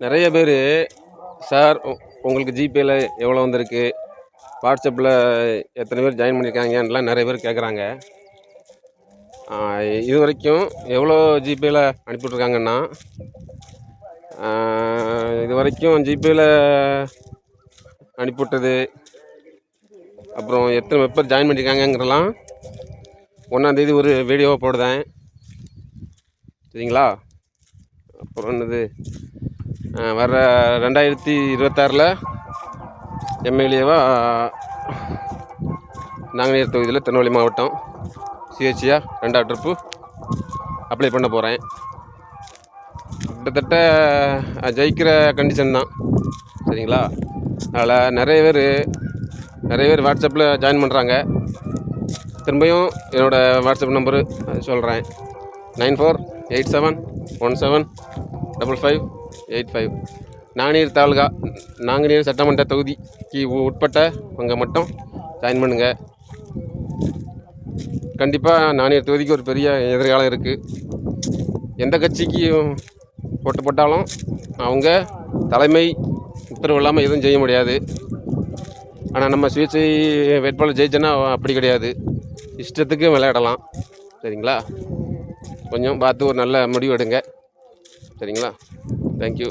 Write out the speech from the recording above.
நிறைய பேர் சார் உங்களுக்கு ஜிபேயில் எவ்வளோ வந்திருக்கு? வாட்ஸ்அப்பில் எத்தனை பேர் ஜாயின் பண்ணியிருக்காங்கலாம் நிறைய பேர் கேட்குறாங்க இது வரைக்கும் எவ்வளோ ஜிபேயில் அனுப்பிவிட்ருக்காங்கன்னா இது வரைக்கும் ஜிபேயில் அனுப்பிவிட்டது அப்புறம் எத்தனை பேர் ஜாயின் பண்ணியிருக்காங்கங்கிறலாம் ஒன்றாந்தேதி ஒரு வீடியோவை போடுதேன் சரிங்களா? அப்புறம் என்னது? வர்ற ரெண்டாயிரத்தி இருபத்தாறில் எம்எல்ஏவா நாங்குநேர் தொகுதியில் திருநெல்வேலி மாவட்டம் சிஹெச்சியா ரெண்டாவது ட்ரிப்பு அப்ளை பண்ண போகிறேன் கிட்டத்தட்ட ஜெயிக்கிற கண்டிஷன் தான். சரிங்களா? அதில் நிறைய பேர் நிறைய பேர் வாட்ஸ்அப்பில் ஜாயின் பண்ணுறாங்க திரும்பியும் என்னோடய வாட்ஸ்அப் நம்பரு சொல்கிறேன் nine four eight seven one seven double five eight five நானீர் taluka Nanguneri சட்டமன்ற தொகுதிக்கு உ- உட்பட்ட அங்கே மட்டும் ஜாயின் பண்ணுங்கள் கண்டிப்பாக நானீர் தொகுதிக்கு ஒரு பெரிய எதிர்காலம் இருக்குது எந்த கட்சிக்கு போட்டு போட்டாலும் அவங்க தலைமை உத்தரவு இல்லாமல் எதுவும் செய்ய முடியாது. ஆனால் நம்ம சுயேட்சை வேட்பாளர் ஜெயிச்சோன்னா அப்படி கிடையாது. இஷ்டத்துக்கு விளையாடலாம். சரிங்களா? கொஞ்சம் பார்த்து ஒரு நல்ல முடிவு எடுங்க. சரிங்களா? தேங்க்யூ